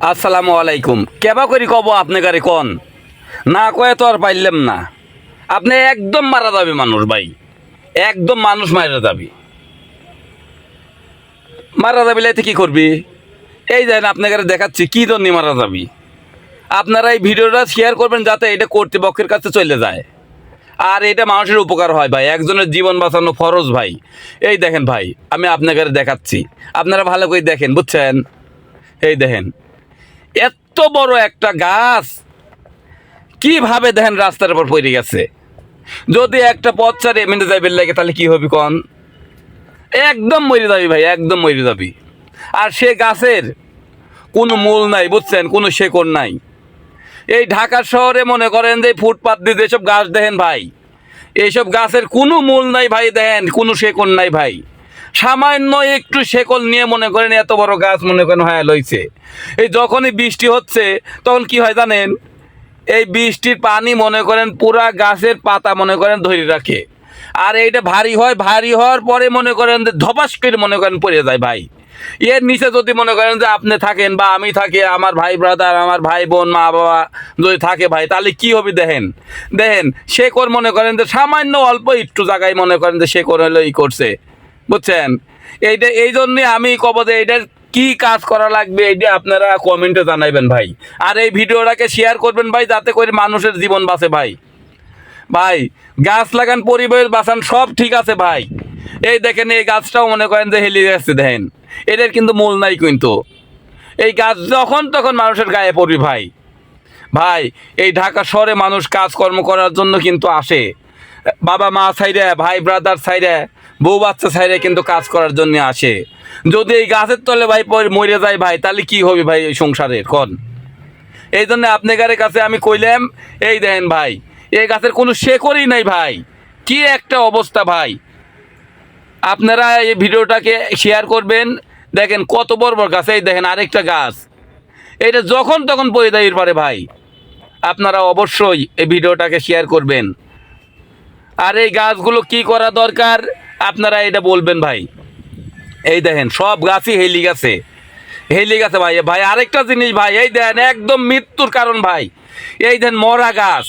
আসসালামু আলাইকুম। কেবা করি কব আপনি গাড়ি কন? না কয়ে তো আর পাইলাম না। আপনি একদম মারা যাবে মানুষ ভাই। একদম মানুষ মারা যাবি। মারা যাবি লাইতে কি করবি? এই দেন আপনাকে দেখাচ্ছি, কি জন্য মারা যাবি? আপনারা এই ভিডিওটা শেয়ার করবেন যাতে এটা কর্তৃপক্ষের কাছে চলে যায়। আর এটা মানুষের উপকার হয় ভাই, একজনের জীবন বাঁচানো ফরজ ভাই। এই দেখেন ভাই, আমি আপনাকে দেখাচ্ছি। আপনারা ভালো করে দেখেন, বুঝছেন? এই দেখেন। এত বড় একটা গাছ। কীভাবে দেখেন রাস্তার উপর পড়ে গেছে? যদি একটা পথ ছাড়ে মেনে যাইবেন লাগে, তাহলে কি হবে কন? একদম মরে যাবি ভাই, একদম মরে যাবি। আর সে গাছের কোনো মূল নাই, বুঝছেন? কোনো শেকড় নাই। এই ঢাকা শহরে মনে করেন যে ফুটপাত দিয়ে যেসব গাছ দেখেন ভাই এইসব গাছের কোনো মূল নাই ভাই, দেখেন? কোনো শেকড় নাই ভাই। সামান্য একটু শেকল নিয়ে মনে করেন এত বড় গাছ মনে করেন হ্যাঁ লইছে। এই যখনই বৃষ্টি হচ্ছে, তখন কি হয় জানেন? এই বৃষ্টির পানি মনে করেন পুরা গাছের পাতা মনে করেন ধরে রাখে। আর এইটা ভারী হয়, ভারী হওয়ার পরে মনে করেন ধপাস করে মনে করেন পড়ে যায় ভাই। এর নিচে যদি মনে করেন যে আপনি থাকেন বা আমি থাকি, আমার ভাই ব্রাদার আমার ভাই বোন, মা বাবা যদি থাকে ভাই, তাহলে কি হবে দেখেন? দেখেন শেকড় মনে করেন যে সামান্য অল্প একটু জায়গায় মনে করেন যে শেকড় হলো ই করছে। বুঝছেন? এইটা এই জন্যে আমি কব যে এইটার কি কাজ করা লাগবে এইটা আপনারা কমেন্টে জানাইবেন ভাই। আর এই ভিডিওটাকে শেয়ার করবেন ভাই, যাতে করে মানুষের জীবন বাঁচে ভাই। ভাই, গাছ লাগান, পরিবেশ বাঁচান, সব ঠিক আছে ভাই। এই দেখেন, এই গাছটাও মনে করেন যে হেলিয়ে যাচ্ছে, দেখেন। এদের কিন্তু মূল নাই কিন্তু। এই গাছ যখন তখন মানুষের গায়ে পড়বি ভাই। ভাই, এই ঢাকা শহরে মানুষ কাজকর্ম করার জন্য কিন্তু আসে। বাবা মা সাইডে ভাই ব্রাদার সাইডে বউ বাচ্চা সাইডে কিন্তু কাজ করার জন্য আসে। যদি এই গাছের তলে ভাই মরে যায় ভাই, তাহলে কি হবে ভাই এই সংসারের কন। এই জন্য আপনাদের কাছে আমি কইলাম, এই দেখেন ভাই, এই গাছের কোনো শেকড়ই নাই ভাই। কি একটা অবস্থা ভাই। আপনারা এই ভিডিওটাকে শেয়ার করবেন। দেখেন কত বড় বড় গাছ, এই দেখেন আরেকটা গাছ। এটা যখন তখন পড়ে দেয় পারে ভাই। আপনারা অবশ্যই এই ভিডিওটাকে শেয়ার করবেন। আর এই গাছগুলো কি করা দরকার? আপনারা এটা বলবেন ভাই। এই দেখেন, সব গাছই হেলি গেছে। হেলি গেছে ভাই। ভাই, আরেকটা জিনিস ভাই, এই দেখেন, একদম মৃত্যুর কারণ ভাই। এই দেখেন, মরা গাছ।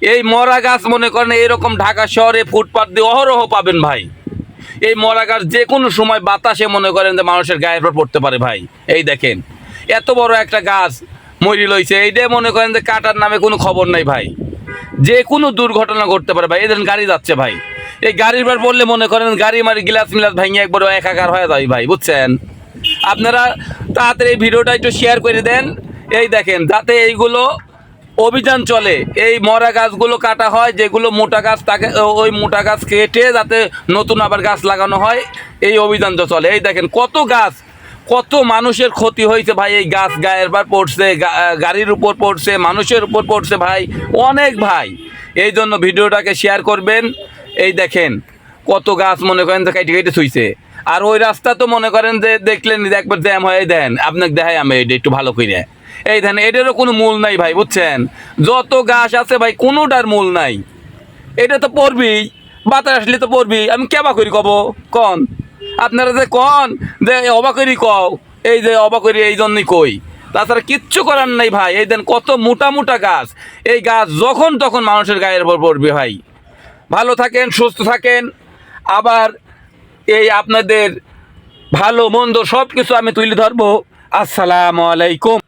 এই মরা গাছ মনে করেন এরকম ঢাকা শহরে ফুটপাত দিয়ে অহরহ পাবেন ভাই। এই মরা গাছ যে কোনো সময় বাতাসে মনে করেন যে মানুষের গায়ের উপর পড়তে পারে ভাই। এই দেখেন, এত বড় একটা গাছ মরি লইছে এই এইটাই মনে করেন যে কাটার নামে কোনো খবর নাই ভাই। যে কোনো দুর্ঘটনা ঘটতে পারে ভাই। এদের গাড়ি যাচ্ছে ভাই। এই গাড়ির বার পড়লে মনে করেন গাড়ি মারি গিলাস মিলাস ভেঙে একবার একাকার হয়ে যায় ভাই, বুঝছেন? আপনারা তাড়াতাড়ি এই ভিডিওটা একটু শেয়ার করে দেন। এই দেখেন, যাতে এইগুলো অভিযান চলে, এই মরা গাছগুলো কাটা হয়, যেগুলো মোটা গাছ তাকে ওই মোটা গাছ কেটে যাতে নতুন আবার গাছ লাগানো হয়, এই অভিযানটা চলে। এই দেখেন, কত গাছ, কত মানুষের ক্ষতি হয়েছে ভাই, এই গাছ গায়ের বার পড়ছে গাড়ির উপর পড়ছে, মানুষের উপর পড়ছে ভাই, অনেক ভাই। এই জন্য ভিডিওটাকে শেয়ার করবেন। এই দেখেন, কত গাছ মনে করেন যে কাইটে কাইটে থুইছে আর ওই রাস্তা তো মনে করেন যে দেখলেন একবার জ্যাম হয়ে দেন, আপনাকে দেখাই আমি এটা একটু ভালো করে এই ধান এটারও কোনো মূল নাই ভাই, বুঝছেন? যত গাছ আছে ভাই, কোনোটার মূল নাই। এটা তো পড়বি, বাতাস আসলে তো পড়বি, আমি কেবা করি কব? কন? আপনারা যে কন, যে অবা করি কও, এই যে অবা করি এই জন্যই কই। তাছাড়া কিচ্ছু করার নাই ভাই, এই দেন কত মোটা মোটা গাছ। এই গাছ যখন তখন মানুষের গায়ের উপর পড়বে ভাই। ভালো থাকেন, সুস্থ থাকেন। আবার এই আপনাদের ভালো, মন্দ সব কিছু আমি তুলে ধরবো। আসসালামু আলাইকুম।